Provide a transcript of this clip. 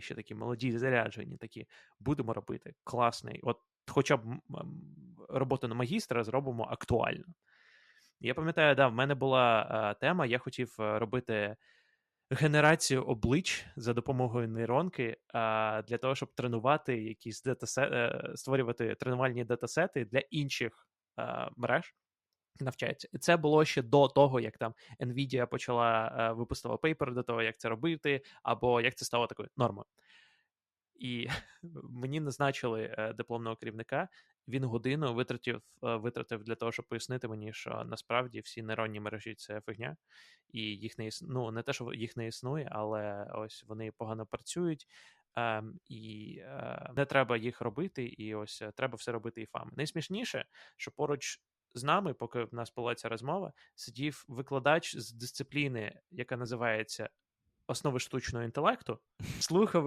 ще такі молоді, заряджені, такі будемо робити класний. От, хоча б роботу на магістра зробимо актуально. Я пам'ятаю, да, в мене була а, тема, я хотів робити генерацію облич за допомогою нейронки а, для того, щоб тренувати якісь датасети, е, створювати тренувальні датасети для інших а, мереж. Навчається. І це було ще до того, як там Nvidia почала е, випустила пейпер до того, як це робити, або як це стало такою нормою. І мені назначили е, дипломного керівника. Він годину витратив е, витратив для того, щоб пояснити мені, що насправді всі нейронні мережі це фигня, і їх не існує. Ну, не те, що їх не існує, але ось вони погано працюють. Е, і не треба їх робити, і ось треба все робити і фам. Найсмішніше, що поруч з нами, поки в нас була ця розмова, сидів викладач з дисципліни, яка називається Основи штучного інтелекту, слухав